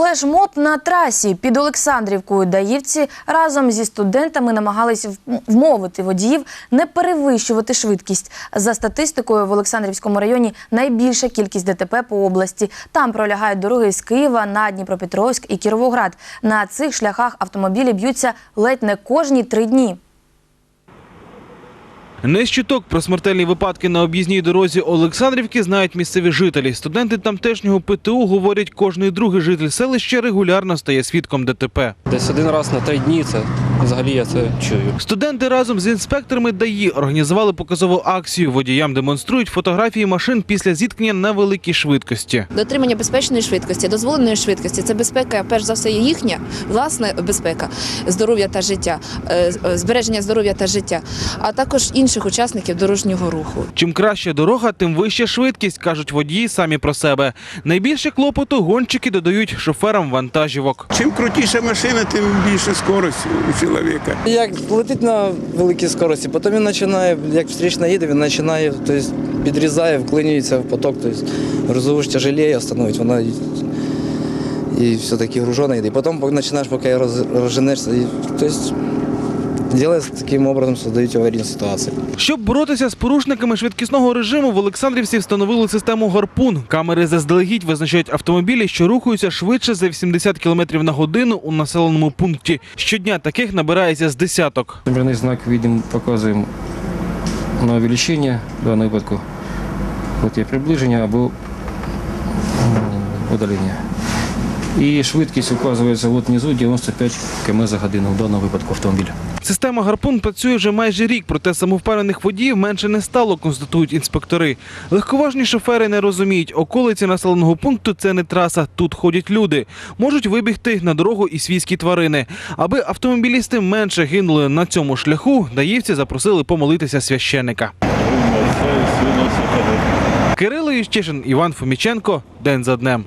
Флешмоб на трасі під Олександрівкою Даївці разом зі студентами намагалися в- вмовити водіїв не перевищувати швидкість. За статистикою в Олександрівському районі найбільша кількість ДТП по області. Там пролягають дороги з Києва на Дніпропетровськ і Кіровоград. На цих шляхах автомобілі б'ються ледь не кожні три дні. Не з про смертельні випадки на об'їзній дорозі Олександрівки знають місцеві жителі. Студенти тамтешнього ПТУ говорять, кожний другий житель селища регулярно стає свідком ДТП. Десь один раз на три дні це взагалі я це чую. Студенти разом з інспекторами ДАІ організували показову акцію. Водіям демонструють фотографії машин після зіткнення на великій швидкості. Дотримання безпечної швидкості, дозволеної швидкості це безпека, перш за все, їхня власна безпека, здоров'я та життя, е, е, збереження здоров'я та життя, а також інших учасників дорожнього руху. Чим краща дорога, тим вища швидкість, кажуть водії самі про себе. Найбільше клопоту гонщики додають шоферам вантажівок. Чим крутіша машина, тим більше скорості у чоловіка. Як летить на великій скорості, потім він починає, як встрічна їде, він починає, тобто, підрізає, вклинюється в поток, тобто грузову ж становить, вона і, і все-таки гружена йде. Потім починаєш, поки розженешся, і, тобто, делає таким образом, создають аварійні ситуації. Щоб боротися з порушниками швидкісного режиму, в Олександрівці встановили систему гарпун. Камери заздалегідь визначають автомобілі, що рухаються швидше за 80 км на годину у населеному пункті. Щодня таких набирається з десяток. Номерний знак видим, показуємо на увеличення в даному випадку. От є приближення або удалення. І швидкість указується от внизу 95 км за годину в даному випадку автомобіля. Система гарпун працює вже майже рік, проте самовпевнених водіїв менше не стало, констатують інспектори. Легковажні шофери не розуміють, околиці населеного пункту це не траса. Тут ходять люди. Можуть вибігти на дорогу і свійські тварини. Аби автомобілісти менше гинули на цьому шляху, даївці запросили помолитися священика. Кирило Ющишин, Іван Фоміченко. День за днем.